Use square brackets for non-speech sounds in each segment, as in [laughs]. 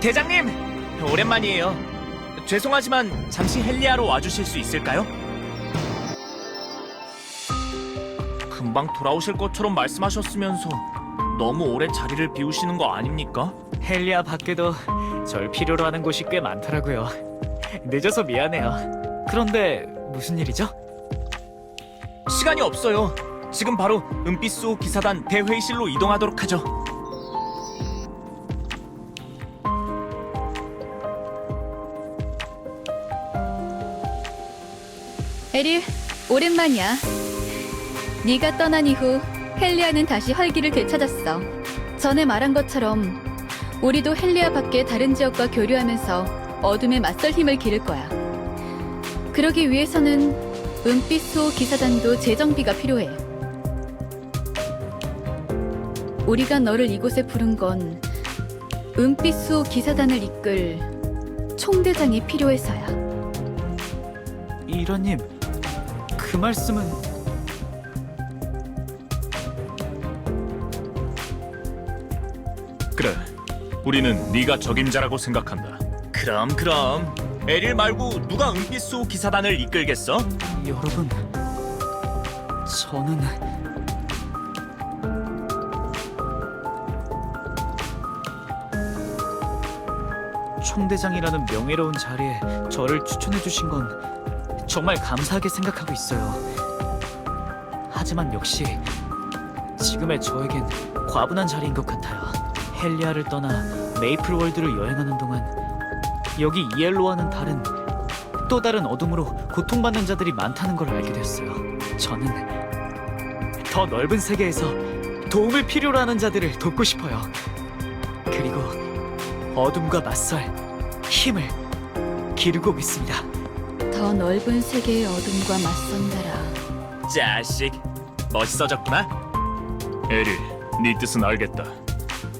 대장님, 오랜만이에요. 죄송하지만 잠시 헬리아로 와주실 수 있을까요? 금방 돌아오실 것처럼 말씀하셨으면서 너무 오래 자리를 비우시는 거 아닙니까? 헬리아 밖에도 절 필요로 하는 곳이 꽤 많더라고요. 늦어서 미안해요. 그런데 무슨 일이죠? 시간이 없어요. 지금 바로 은빛소 기사단 대회의실로 이동하도록 하죠. 에릴, 오랜만이야. 네가 떠난 이후 헬리아는 다시 활기를 되찾았어. 전에 말한 것처럼 우리도 헬리아 밖의 다른 지역과 교류하면서 어둠에 맞설 힘을 기를 거야. 그러기 위해서는 은빛소 기사단도 재정비가 필요해. 우리가 너를 이곳에 부른 건 은빛소 기사단을 이끌 총대장이 필요해서야. 이라님, 그 말씀은 그래, 우리는 네가 적임자라고 생각한다. 그럼 그럼 에릴 말고 누가 은빛소 기사단을 이끌겠어? 여러분, 저는 총대장이라는 명예로운 자리에 저를 추천해 주신 건 정말 감사하게 생각하고 있어요. 하지만 역시 지금의 저에겐 과분한 자리인 것 같아요. 헬리아를 떠나 메이플 월드를 여행하는 동안 여기 이엘로와는 다른 또 다른 어둠으로 고통받는 자들이 많다는 걸 알게 됐어요. 저는 더 넓은 세계에서 도움을 필요로 하는 자들을 돕고 싶어요. 그리고 어둠과 맞설 힘을 기르고 있습니다. 더 넓은 세계의 어둠과 맞선다라. 자식, 멋있어졌구나. 에릴, 네 뜻은 알겠다.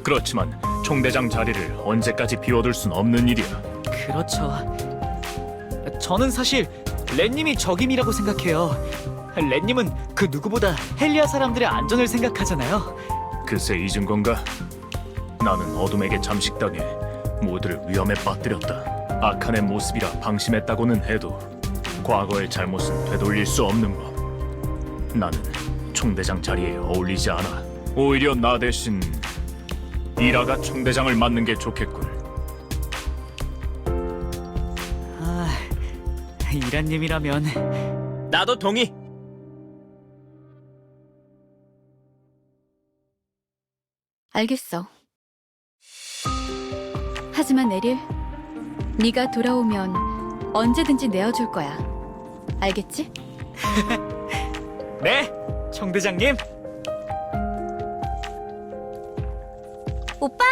그렇지만 총대장 자리를 언제까지 비워둘 순 없는 일이야. 그렇죠. 저는 사실 렌님이 적임이라고 생각해요. 렌님은 그 누구보다 헬리아 사람들의 안전을 생각하잖아요. 그새 잊은 건가? 나는 어둠에게 잠식당해 모두를 위험에 빠뜨렸다. 악한의 모습이라 방심했다고는 해도 과거의 잘못은 되돌릴 수 없는 법. 나는 총대장 자리에 어울리지 않아. 오히려 나 대신 이라가 총대장을 맡는 게 좋겠군. 아, 이란님이라면 나도 동의. 알겠어. 하지만 에릴, 네가 돌아오면 언제든지 내어줄 거야. 알겠지? [laughs] 네, 총대장님. 오빠!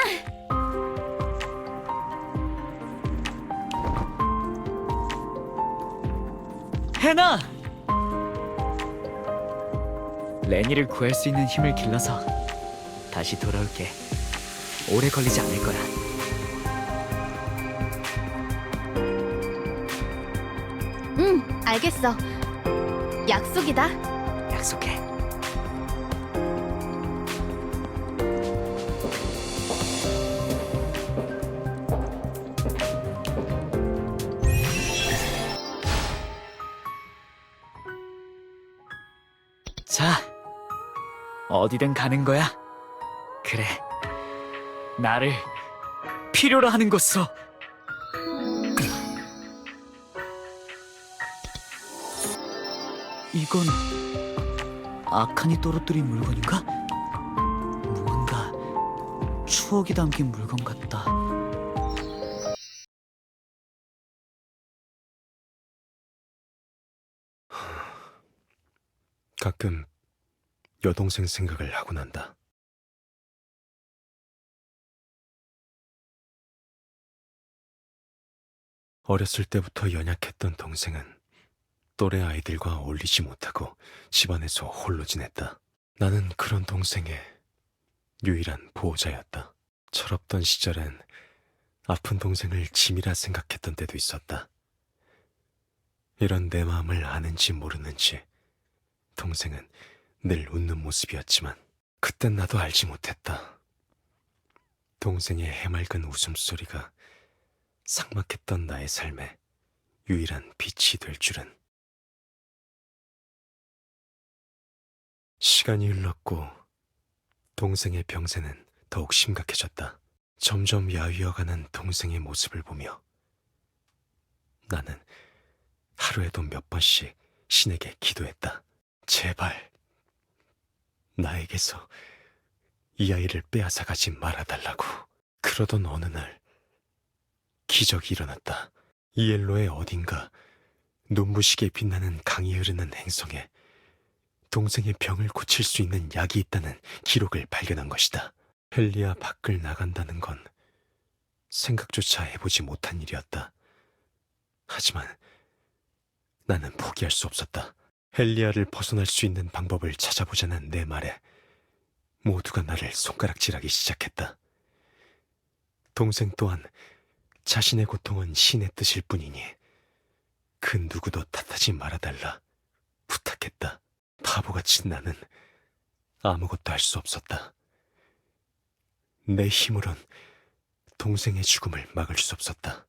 해나! 레니를 구할 수 있는 힘을 길러서 다시 돌아올게. 오래 걸리지 않을 거야. 알겠어. 약속이다. 약속해. 자, 어디든 가는 거야. 그래, 나를 필요로 하는 곳으로. 이건 아칸이 떨어뜨린 물건인가? 무언가 추억이 담긴 물건 같다. 가끔 여동생 생각을 하고 난다. 어렸을 때부터 연약했던 동생은 또래 아이들과 어울리지 못하고 집안에서 홀로 지냈다. 나는 그런 동생의 유일한 보호자였다. 철없던 시절엔 아픈 동생을 짐이라 생각했던 때도 있었다. 이런 내 마음을 아는지 모르는지 동생은 늘 웃는 모습이었지만 그땐 나도 알지 못했다. 동생의 해맑은 웃음소리가 삭막했던 나의 삶에 유일한 빛이 될 줄은. 시간이 흘렀고 동생의 병세는 더욱 심각해졌다. 점점 야위어가는 동생의 모습을 보며 나는 하루에도 몇 번씩 신에게 기도했다. 제발 나에게서 이 아이를 빼앗아 가지 말아달라고. 그러던 어느 날 기적이 일어났다. 이엘로의 어딘가 눈부시게 빛나는 강이 흐르는 행성에 동생의 병을 고칠 수 있는 약이 있다는 기록을 발견한 것이다. 헬리아 밖을 나간다는 건 생각조차 해보지 못한 일이었다. 하지만 나는 포기할 수 없었다. 헬리아를 벗어날 수 있는 방법을 찾아보자는 내 말에 모두가 나를 손가락질하기 시작했다. 동생 또한 자신의 고통은 신의 뜻일 뿐이니 그 누구도 탓하지 말아달라 부탁했다. 바보같이 나는 아무것도 할 수 없었다. 내 힘으론 동생의 죽음을 막을 수 없었다.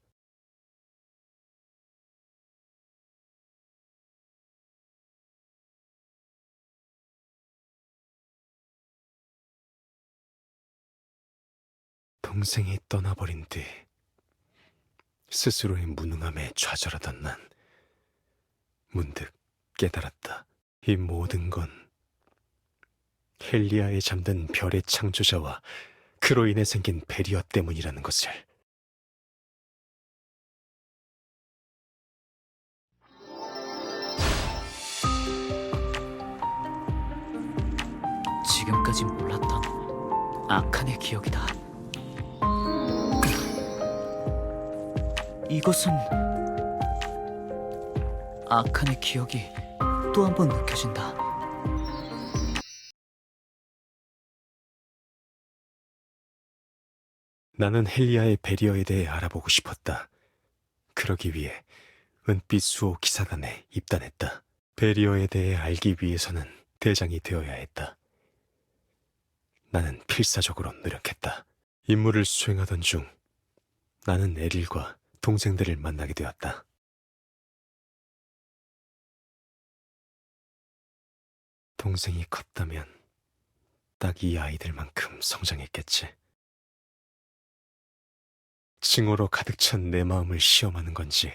동생이 떠나버린 뒤 스스로의 무능함에 좌절하던 난 문득 깨달았다. 이 모든 건 헬리아에 잠든 별의 창조자와 그로 인해 생긴 베리어 때문이라는 것을. 지금까지 몰랐던 아칸의 기억이다. 이것은 아칸의 기억이 또 한 번 느껴진다. 나는 헬리아의 베리어에 대해 알아보고 싶었다. 그러기 위해 은빛 수호 기사단에 입단했다. 베리어에 대해 알기 위해서는 대장이 되어야 했다. 나는 필사적으로 노력했다. 임무를 수행하던 중 나는 에릴과 동생들을 만나게 되었다. 동생이 컸다면 딱 이 아이들만큼 성장했겠지. 징후로 가득 찬 내 마음을 시험하는 건지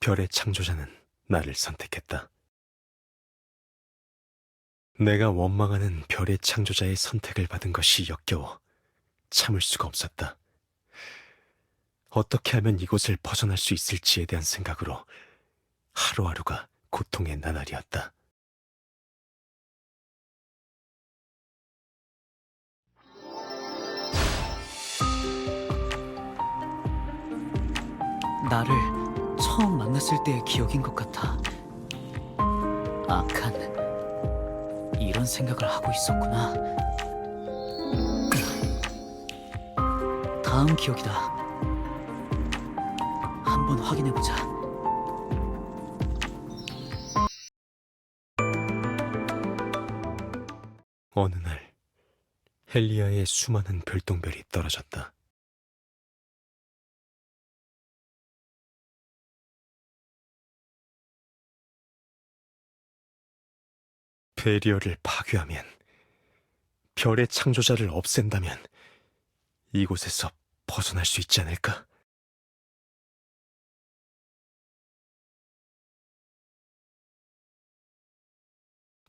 별의 창조자는 나를 선택했다. 내가 원망하는 별의 창조자의 선택을 받은 것이 역겨워 참을 수가 없었다. 어떻게 하면 이곳을 벗어날 수 있을지에 대한 생각으로 하루하루가 고통의 나날이었다. 나를 처음 만났을 때의 기억인 것 같아. 아칸, 이런 생각을 하고 있었구나. 다음 기억이다. 한번 확인해 보자. 어느 날 헬리아의 수많은 별똥별이 떨어졌다. 베리어를 파괴하면 별의 창조자를 없앤다면 이곳에서 벗어날 수 있지 않을까?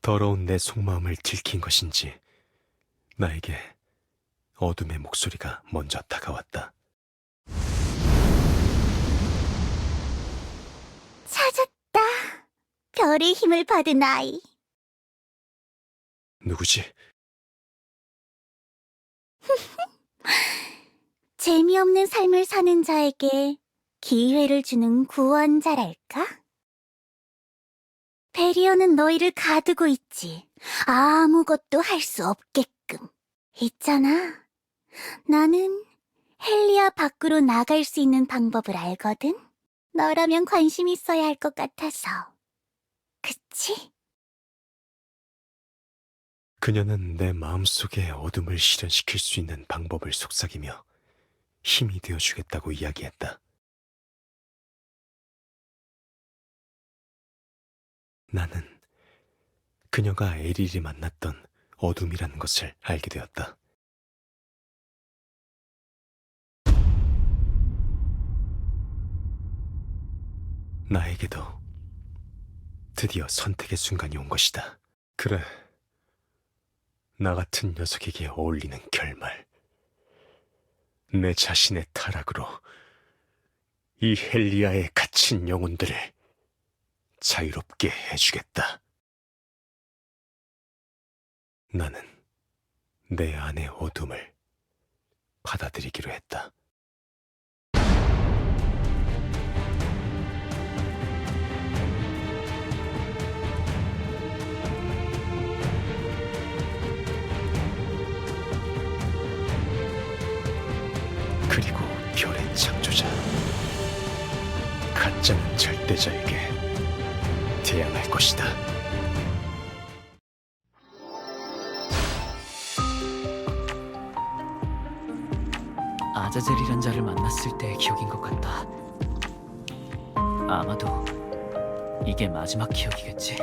더러운 내 속마음을 들킨 것인지 나에게 어둠의 목소리가 먼저 다가왔다. 찾았다. 별의 힘을 받은 아이. 누구지? [laughs] 재미없는 삶을 사는 자에게 기회를 주는 구원자랄까? 베리어는 너희를 가두고 있지. 아무것도 할 수 없게끔. 있잖아. 나는 헬리아 밖으로 나갈 수 있는 방법을 알거든. 너라면 관심 있어야 할 것 같아서. 그치? 그녀는 내 마음속에 어둠을 실현시킬 수 있는 방법을 속삭이며 힘이 되어주겠다고 이야기했다. 나는 그녀가 에릴이 만났던 어둠이라는 것을 알게 되었다. 나에게도 드디어 선택의 순간이 온 것이다. 그래. 나 같은 녀석에게 어울리는 결말. 내 자신의 타락으로 이 헬리아에 갇힌 영혼들을 자유롭게 해주겠다. 나는 내 안의 어둠을 받아들이기로 했다. 가짜는 절대자에게 대항할 것이다. 아자젤이란 자를 만났을 때의 기억인 것 같다. 아마도 이게 마지막 기억이겠지.